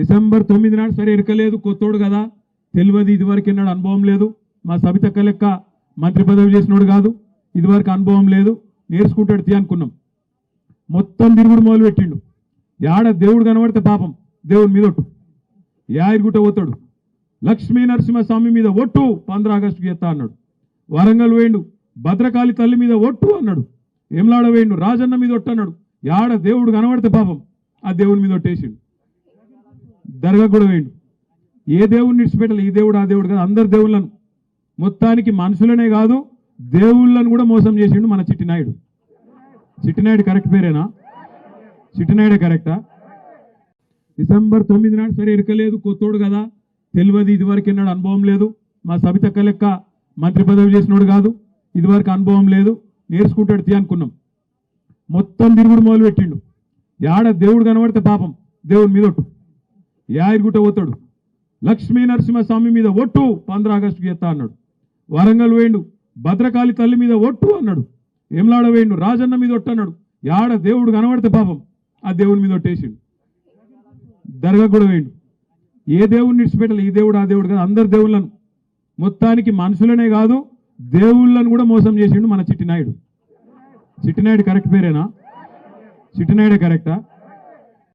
December తొమ్మిది నాడు సరే ఇరకలేదు కొత్తోడు కదా. తెలియదు ఇదివరకు ఎన్నాడు అనుభవం లేదు. మా సబితక్క లెక్క మంత్రి పదవి చేసినోడు కాదు. ఇదివరకు అనుభవం లేదు. నేర్చుకుంటాడు తీ అనుకున్నాం. మొత్తం తిరుగుడు మొదలు పెట్టిండు. యాడ దేవుడు కనబడితే పాపం. దేవుడి మీద ఒట్టు. యాయిరుగుట పోతాడు. లక్ష్మీ నరసింహస్వామి మీద ఒట్టు. పంద్ర ఆగస్టుకి ఎత్తా అన్నాడు. వరంగల్ వేయండు భద్రకాళి తల్లి మీద ఒట్టు అన్నాడు. ఏమలాడ వేయండు రాజన్న మీద ఒట్టు అన్నాడు. యాడ దేవుడు కనబడితే పాపం. ఆ దేవుడి మీద ఒట్టేసిండు. దర్గా కూడా ఏ దేవుడిని విడిచిపెట్టాలి? ఈ దేవుడు ఆ దేవుడు కాదు. అందరు దేవుళ్ళను. మొత్తానికి మనుషులనే కాదు దేవుళ్ళను కూడా మోసం చేసిండు మన చిట్టినాయుడు. చిట్టినాయుడు కరెక్ట్ పేరేనా? చిట్టినాయుడే కరెక్టా? డిసెంబర్ తొమ్మిది నాడు సరే ఇరకలేదు కొత్తోడు కదా. తెలియదు ఇదివరకు ఎన్నాడు అనుభవం లేదు. మా సబితక్క లెక్క మంత్రి పదవి చేసినోడు కాదు. ఇదివరకు అనుభవం లేదు. నేర్చుకుంటాడు తీ అనుకున్నాం. మొత్తం తిరుగుడు మొదలు పెట్టిండు యాడ దేవుడు కనబడితే పాపం. దేవుడి మీదొట్టు యాయిరుగుట్ట పోతాడు? లక్ష్మీ నరసింహస్వామి మీద ఒట్టు పంద్ర ఆగస్టుకి ఎత్తా అన్నాడు. వరంగల్ వేయండు భద్రకాళి తల్లి మీద ఒట్టు అన్నాడు. ఏమలాడ వేయండు రాజన్న మీద ఒట్టు అన్నాడు. యాడ దేవుడు కనబడితే పాపం ఆ దేవుడి మీద ఒట్టేసిండు. దర్గా కూడా వేయండు. ఏ దేవుడిని విడిచిపెట్టాలి ఈ దేవుడు ఆ దేవుడు కాదు అందరు దేవుళ్ళను. మొత్తానికి మనుషులనే కాదు దేవుళ్ళను కూడా మోసం చేసిండు మన చిట్టినాయుడు. చిట్టినాయుడు కరెక్ట్ పేరేనా? చిట్టినాయుడే కరెక్టా?